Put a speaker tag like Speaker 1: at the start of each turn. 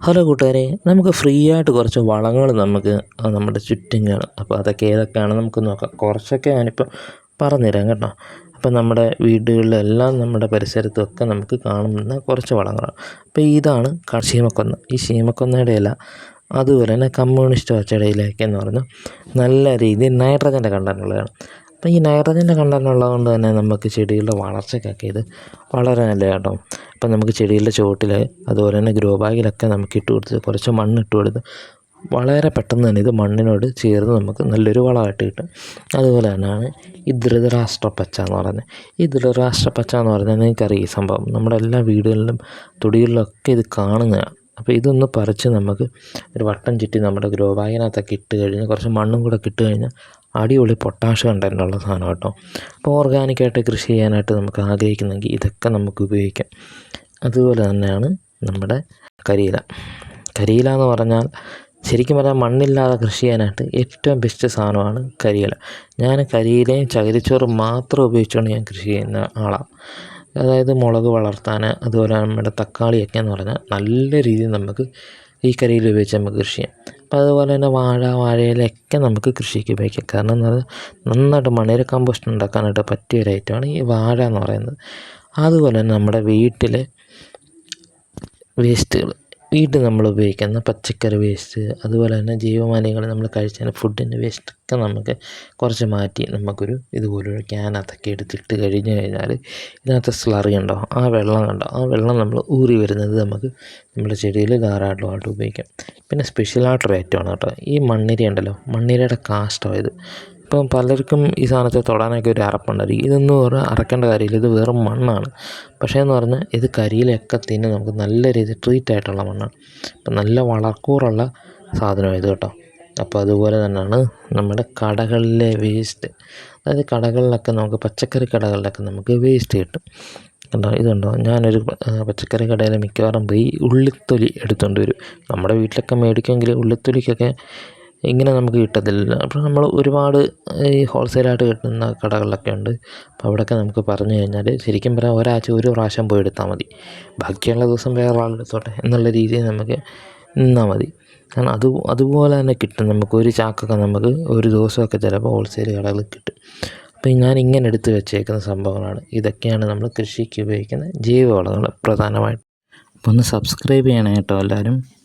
Speaker 1: Hello കൂട്ടുകാരെ നമുക്ക് free ആയിട്ട് കുറച്ച് വളങ്ങൾ നമുക്ക് നമ്മുടെ ചുറ്റും കാണും അപ്പോൾ അതൊക്കെ ഏതൊക്കെയാണ് നമുക്ക് നോക്കാം. കുറച്ചൊക്കെ ഞാനിപ്പോൾ പറഞ്ഞുതരാം കേട്ടോ. അപ്പോൾ നമ്മുടെ വീടുകളിലെല്ലാം നമ്മുടെ പരിസരത്തുമൊക്കെ നമുക്ക് കാണുന്ന കുറച്ച് വളങ്ങളാണ്. അപ്പോൾ ഇതാണ് ക്ഷീമക്കൊന്ന ഈ ക്ഷീമക്കൊന്നയുടെ ഇല അതുപോലെ തന്നെ കമ്മ്യൂണിസ്റ്റ് ഇലയൊക്കെ എന്ന് പറഞ്ഞാൽ നല്ല രീതിയിൽ നൈട്രജന്റെ കണ്ടന്റ് ഉള്ളതാണ് അപ്പോൾ ഈ നൈട്രജന്റെ കണ്ടന്റ് ഉള്ളതുകൊണ്ട് തന്നെ നമുക്ക് ചെടികളുടെ വളർച്ചയ്ക്കൊക്കെ ഇത് വളരെ നല്ല കേട്ടോ. അപ്പം നമുക്ക് ചെടികളുടെ ചുവട്ടിൽ അതുപോലെ തന്നെ ഗ്രോ ബാഗിലൊക്കെ നമുക്ക് ഇട്ട് കൊടുത്ത് കുറച്ച് മണ്ണ് ഇട്ട് കൊടുത്ത് വളരെ പെട്ടെന്ന് തന്നെ ഇത് മണ്ണിനോട് ചേർന്ന് നമുക്ക് നല്ലൊരു വളമായിട്ട് കിട്ടും. അതുപോലെ തന്നെയാണ് ഈ ധൃതരാഷ്ട്രപ്പച്ച എന്ന് പറയുന്നത്. ഈ ധൃതരാഷ്ട്രപ്പച്ച എന്ന് പറഞ്ഞാൽ നിങ്ങൾക്കറിയാം ഈ സംഭവം. നമ്മുടെ എല്ലാ വീടുകളിലും തൊടികളിലൊക്കെ ഇത് കാണുന്നതാണ്. അപ്പോൾ ഇതൊന്ന് പറിച്ച് നമുക്ക് ഒരു വട്ടം ചുറ്റി നമ്മുടെ ഗ്രോ ബാഗിനകത്തൊക്കെ ഇട്ട് കഴിഞ്ഞ് കുറച്ച് മണ്ണും കൂടെ ഇട്ട് കഴിഞ്ഞാൽ അടിപൊളി പൊട്ടാഷ് കണ്ടന്റുള്ള സാധനം കേട്ടോ. അപ്പോൾ ഓർഗാനിക്കായിട്ട് കൃഷി ചെയ്യാനായിട്ട് നമുക്ക് ആഗ്രഹിക്കുന്നെങ്കിൽ ഇതൊക്കെ നമുക്ക് ഉപയോഗിക്കാം. അതുപോലെ തന്നെയാണ് നമ്മുടെ കരിയില. കരിയില എന്ന് പറഞ്ഞാൽ ശരിക്കും പറഞ്ഞാൽ മണ്ണില്ലാതെ കൃഷി ചെയ്യാനായിട്ട് ഏറ്റവും ബെസ്റ്റ് സാധനമാണ് കരിയില. ഞാൻ കരിയിലയും ചകിരിച്ചോറും മാത്രം ഉപയോഗിച്ചുകൊണ്ട് ഞാൻ കൃഷി ചെയ്യുന്ന ആളാണ്. അതായത് മുളക് വളർത്താൻ അതുപോലെ നമ്മുടെ തക്കാളിയൊക്കെ എന്ന് പറഞ്ഞാൽ നല്ല രീതിയിൽ നമുക്ക് ഈ കരിയിൽ ഉപയോഗിച്ച് നമുക്ക് കൃഷി ചെയ്യാം. അപ്പോൾ അതുപോലെ തന്നെ വാഴ വാഴയിലൊക്കെ നമുക്ക് കൃഷിക്ക് ഉപയോഗിക്കാം. കാരണം എന്ന് പറഞ്ഞാൽ നന്നായിട്ട് മണ്ണിര കമ്പോസ്റ്റ് ഉണ്ടാക്കാനായിട്ട് പറ്റിയ ഒരു ഐറ്റമാണ് ഈ വാഴ എന്ന് പറയുന്നത്. അതുപോലെ തന്നെ നമ്മുടെ വീട്ടിലെ വേസ്റ്റുകൾ വീട്ടിൽ നമ്മൾ ഉപയോഗിക്കുന്ന പച്ചക്കറി വേസ്റ്റ് അതുപോലെ തന്നെ ജൈവമാലിന്യങ്ങൾ നമ്മൾ കഴിച്ച ഫുഡിന്റെ വേസ്റ്റൊക്കെ നമുക്ക് കുറച്ച് മാറ്റി നമുക്കൊരു ഇതുപോലൊരു ക്യാനകത്തൊക്കെ എടുത്തിട്ട് കഴിഞ്ഞ് കഴിഞ്ഞാൽ ഇതിനകത്ത് സ്ലറി ഉണ്ടോ? ആ വെള്ളം കണ്ടോ? ആ വെള്ളം നമ്മൾ ഊറി വരുന്നത് നമുക്ക് നമ്മുടെ ചെടിയിൽ ധാരാളമായിട്ട് ഉപയോഗിക്കാം. പിന്നെ സ്പെഷ്യലായിട്ടൊരു ഐറ്റമാണ് കേട്ടോ ഈ മണ്ണിര ഉണ്ടല്ലോ മണ്ണിരയുടെ ഇത്? ഇപ്പം പലർക്കും ഈ സാധനത്തെ തൊടാനൊക്കെ ഒരു അറപ്പുണ്ടായിരിക്കും. ഇതൊന്നും പറഞ്ഞാൽ അറക്കേണ്ട കാര്യമില്ല. ഇത് വെറും മണ്ണാണ്. പക്ഷേ എന്ന് പറഞ്ഞാൽ ഇത് കരിയിലൊക്കെ തിന്ന് നമുക്ക് നല്ല രീതിയിൽ ട്രീറ്റ് ആയിട്ടുള്ള മണ്ണാണ്. അപ്പം നല്ല വളക്കൂറുള്ള സാധനമാണ് ഇത് കേട്ടോ. അപ്പോൾ അതുപോലെ തന്നെയാണ് നമ്മുടെ കടകളിലെ വേസ്റ്റ് അതായത് കടകളിലൊക്കെ നമുക്ക് പച്ചക്കറി കടകളിലൊക്കെ നമുക്ക് വേസ്റ്റ് കിട്ടും. കണ്ടോ? ഇതുണ്ടോ ഞാനൊരു പച്ചക്കറി കടയിൽ മിക്കവാറും പോയി ഉള്ളിത്തൊലി എടുത്തുകൊണ്ട് വരും. നമ്മുടെ വീട്ടിലൊക്കെ മേടിക്കുമെങ്കിൽ ഉള്ളിത്തൊലിക്കൊക്കെ ഇങ്ങനെ നമുക്ക് കിട്ടത്തില്ല. അപ്പോൾ നമ്മൾ ഒരുപാട് ഈ ഹോൾസെയിലായിട്ട് കിട്ടുന്ന കടകളിലൊക്കെ ഉണ്ട്. അപ്പോൾ അവിടെയൊക്കെ നമുക്ക് പറഞ്ഞു കഴിഞ്ഞാൽ ശരിക്കും പറഞ്ഞാൽ ഒരാഴ്ച ഒരു പ്രാവശ്യം പോയി എടുത്താൽ മതി. ബാക്കിയുള്ള ദിവസം വേറെ ആളെടുത്തോട്ടെ എന്നുള്ള രീതിയിൽ നമുക്ക് നിന്നാൽ മതി. കാരണം അത് അതുപോലെ തന്നെ കിട്ടും. നമുക്ക് ഒരു ചാക്കൊക്കെ നമുക്ക് ഒരു ദിവസമൊക്കെ ചിലപ്പോൾ ഹോൾസെയിൽ കടകളിൽ കിട്ടും. അപ്പോൾ ഞാൻ ഇങ്ങനെ എടുത്ത് വെച്ചേക്കുന്ന സംഭവങ്ങളാണ്. ഇതൊക്കെയാണ് നമ്മൾ കൃഷിക്ക് ഉപയോഗിക്കുന്ന ജൈവവളങ്ങൾ പ്രധാനമായിട്ട്. അപ്പോൾ ഒന്ന് സബ്സ്ക്രൈബ് ചെയ്യണം കേട്ടോ എല്ലാവരും.